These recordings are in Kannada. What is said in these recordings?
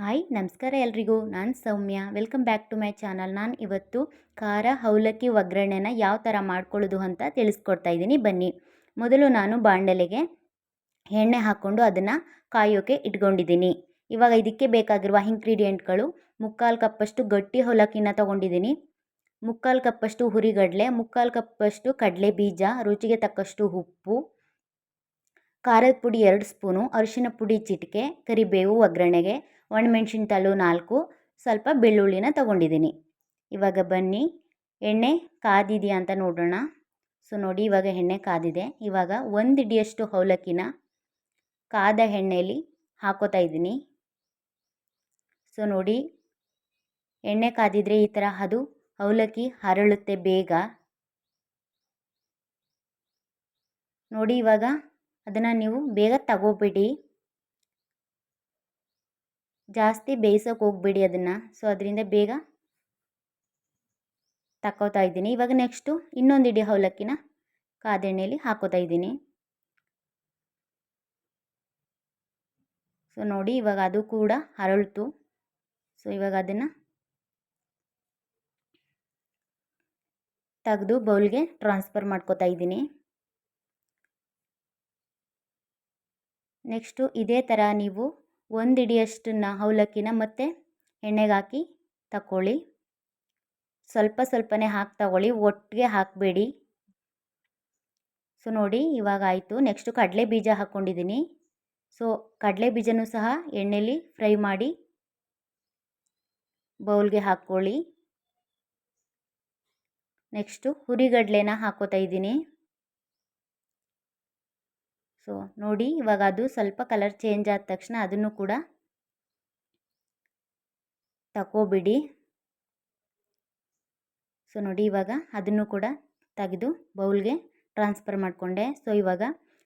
ಹಾಯ್, ನಮಸ್ಕಾರ ಎಲ್ರಿಗೂ. ನಾನು Soumya. Welcome back to my channel. ನಾನು ಇವತ್ತು ಖಾರ ಅವಲಕ್ಕಿ ಒಗ್ಗರಣೆನ ಯಾವ ಥರ ಮಾಡ್ಕೊಳ್ಳೋದು ಅಂತ ತಿಳಿಸ್ಕೊಡ್ತಾ ಇದ್ದೀನಿ ಬನ್ನಿ. ಮೊದಲು ನಾನು ಬಾಂಡಲೆಗೆ ಎಣ್ಣೆ ಹಾಕ್ಕೊಂಡು ಅದನ್ನು ಕಾಯೋಕೆ ಇಟ್ಕೊಂಡಿದ್ದೀನಿ ಇವಾಗ ಇದಕ್ಕೆ ಬೇಕಾಗಿರುವ ಇಂಗ್ರೀಡಿಯೆಂಟ್ಗಳು ಮುಕ್ಕಾಲು ಕಪ್ಪಷ್ಟು ಗಟ್ಟಿ ಅವಲಕ್ಕಿನ ತೊಗೊಂಡಿದ್ದೀನಿ ಮುಕ್ಕಾಲು ಕಪ್ಪಷ್ಟು ಹುರಿಗಡಲೆ, ಮುಕ್ಕಾಲು ಕಪ್ಪಷ್ಟು ಕಡಲೆ ಬೀಜ ರುಚಿಗೆ ತಕ್ಕಷ್ಟು ಉಪ್ಪು, ಖಾರದ ಪುಡಿ ಎರಡು ಸ್ಪೂನು, ಅರಿಶಿನ ಪುಡಿ ಚಿಟಿಕೆ, ಕರಿಬೇವು ಒಗ್ಗರಣೆಗೆ ಒಣಮೆಣ್ಸಿನ್ಕಾಳು ನಾಲ್ಕು, ಸ್ವಲ್ಪ ಬೆಳ್ಳುಳ್ಳಿನ ತಗೊಂಡಿದ್ದೀನಿ ಇವಾಗ ಬನ್ನಿ, ಎಣ್ಣೆ ಕಾದಿದೆಯಾ ಅಂತ ನೋಡೋಣ. ಸೊ ನೋಡಿ ಇವಾಗ ಎಣ್ಣೆ ಕಾದಿದೆ. ಇವಾಗ ಒಂದು ಇಡಿಯಷ್ಟು ಅವಲಕ್ಕಿನ ಕಾದ ಎಣ್ಣೆಯಲ್ಲಿ ಹಾಕೋತಾ ಇದ್ದೀನಿ. ಸೊ ನೋಡಿ, ಎಣ್ಣೆ ಕಾದಿದ್ರೆ ಈ ಥರ ಅದು ಅವಲಕ್ಕಿ ಹರಳುತ್ತೆ ಬೇಗ. ನೋಡಿ ಇವಾಗ ಅದನ್ನು ನೀವು ಬೇಗ ತಗೋಬೇಡಿ. ಜಾಸ್ತಿ ಬೇಯಿಸೋಕೆ ಹೋಗ್ಬೇಡಿ ಅದನ್ನು. ಸೊ ಅದರಿಂದ ಬೇಗ ತಕ್ಕೋತಾ ಇದ್ದೀನಿ. ಇವಾಗ ನೆಕ್ಸ್ಟು ಇನ್ನೊಂದು ಇಡೀ ಅವಲಕ್ಕಿನ ಕಾದೆಣ್ಣೆಯಲ್ಲಿ ಹಾಕೋತಾ ಇದ್ದೀನಿ. ಸೊ ನೋಡಿ ಇವಾಗ ಅದು ಕೂಡ ಅರಳಿತು ಸೊ ಇವಾಗ ಅದನ್ನು ತೆಗೆದು ಬೌಲ್ಗೆ ಟ್ರಾನ್ಸ್ಫರ್ ಮಾಡ್ಕೋತಾ ಇದ್ದೀನಿ. ನೆಕ್ಸ್ಟು ಇದೇ ಥರ ನೀವು ಒಂದು ಹಿಡಿಯಷ್ಟನ್ನ ಅವಲಕ್ಕಿನ ಮತ್ತೆ ಎಣ್ಣೆಗೆ ಹಾಕಿ ತಗೊಳ್ಳಿ ಸ್ವಲ್ಪ ಸ್ವಲ್ಪನೇ ಹಾಕಿ ತಗೊಳ್ಳಿ ಒಟ್ಟಿಗೆ ಹಾಕಬೇಡಿ. ಸೊ ನೋಡಿ, ಇವಾಗ ಆಯಿತು. ನೆಕ್ಸ್ಟು ಕಡಲೆ ಬೀಜ ಹಾಕ್ಕೊಂಡಿದ್ದೀನಿ ಸೊ ಕಡಲೆ ಬೀಜನೂ ಸಹ ಎಣ್ಣೆಲಿ ಫ್ರೈ ಮಾಡಿ ಬೌಲ್ಗೆ ಹಾಕ್ಕೊಳ್ಳಿ. ನೆಕ್ಸ್ಟು ಹುರಿಗಡಲೆನ ಹಾಕೋತಾ ಇದ್ದೀನಿ ಸೊ ನೋಡಿ, ಇವಾಗ ಅದು ಸ್ವಲ್ಪ ಕಲರ್ ಚೇಂಜ್ ಆದ ತಕ್ಷಣ ಅದನ್ನು ಕೂಡ ತಗೋಬಿಡಿ ಸೊ ನೋಡಿ ಇವಾಗ ಅದನ್ನು ಕೂಡ ತೆಗೆದು ಬೌಲ್ಗೆ ಟ್ರಾನ್ಸ್ಫರ್ ಮಾಡಿಕೊಂಡೆ. ಸೊ ಇವಾಗ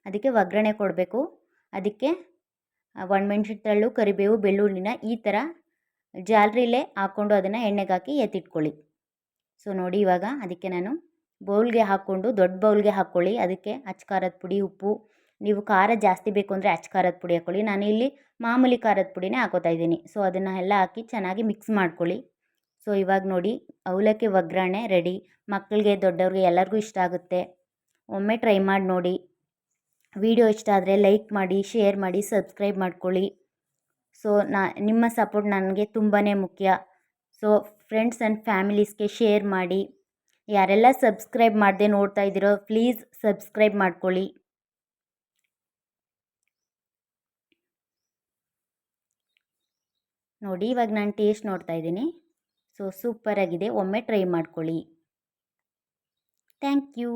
ಅದಕ್ಕೆ ಒಗ್ಗರಣೆ ಕೊಡಬೇಕು. ಅದಕ್ಕೆ ಒಣಮೆಣ್ಸಿನ ಕರಿಬೇವು, ಬೆಳ್ಳುಳ್ಳಿನ ಈ ಥರ ಜಾಲರಿಲೇ ಹಾಕ್ಕೊಂಡು ಅದನ್ನು ಎಣ್ಣೆಗೆ ಹಾಕಿ ಎತ್ತಿಟ್ಕೊಳ್ಳಿ. ಸೊ ನೋಡಿ ಇವಾಗ ಅದಕ್ಕೆ ನಾನು ಬೌಲ್ಗೆ ಹಾಕ್ಕೊಂಡು, ದೊಡ್ಡ ಬೌಲ್ಗೆ ಹಾಕ್ಕೊಳ್ಳಿ. ಅದಕ್ಕೆ ಅಚ್ಚ ಖಾರದ ಪುಡಿ, ಉಪ್ಪು ನೀವು ಖಾರ ಜಾಸ್ತಿ ಬೇಕು ಅಂದರೆ ಅಚ್ಚ ಖಾರದ ಪುಡಿ ಹಾಕ್ಕೊಳ್ಳಿ ನಾನು ಇಲ್ಲಿ ಮಾಮೂಲಿ ಖಾರದ ಪುಡಿನೇ ಹಾಕೋತಾ ಇದ್ದೀನಿ. ಸೊ ಅದನ್ನು ಎಲ್ಲ ಹಾಕಿ ಚೆನ್ನಾಗಿ ಮಿಕ್ಸ್ ಮಾಡ್ಕೊಳ್ಳಿ. ಸೊ ಇವಾಗ ನೋಡಿ, ಅವಲಕ್ಕಿ ಒಗ್ಗರಣೆ ರೆಡಿ ಮಕ್ಕಳಿಗೆ, ದೊಡ್ಡವ್ರಿಗೆ ಎಲ್ಲರಿಗೂ ಇಷ್ಟ ಆಗುತ್ತೆ. ಒಮ್ಮೆ ಟ್ರೈ ಮಾಡಿ ನೋಡಿ. ವಿಡಿಯೋ ಇಷ್ಟ ಆದರೆ ಲೈಕ್ ಮಾಡಿ ಶೇರ್ ಮಾಡಿ ಸಬ್ಸ್ಕ್ರೈಬ್ ಮಾಡ್ಕೊಳ್ಳಿ. ಸೊ ನಾ, ನಿಮ್ಮ ಸಪೋರ್ಟ್ ನನಗೆ ತುಂಬಾ ಮುಖ್ಯ. ಸೊ ಫ್ರೆಂಡ್ಸ್ ಆ್ಯಂಡ್ ಫ್ಯಾಮಿಲೀಸ್ಗೆ ಶೇರ್ ಮಾಡಿ. ಯಾರೆಲ್ಲ ಸಬ್ಸ್ಕ್ರೈಬ್ ಮಾಡದೆ ನೋಡ್ತಾ ಇದ್ದೀರೋ ಪ್ಲೀಸ್ ಸಬ್ಸ್ಕ್ರೈಬ್ ಮಾಡ್ಕೊಳ್ಳಿ. ನೋಡಿ ಇವಾಗ ನಾನು ಟೇಸ್ಟ್ ನೋಡ್ತಾ ಇದ್ದೀನಿ. ಸೊ ಸೂಪರಾಗಿದೆ ಒಮ್ಮೆ ಟ್ರೈ ಮಾಡ್ಕೊಳ್ಳಿ. Thank you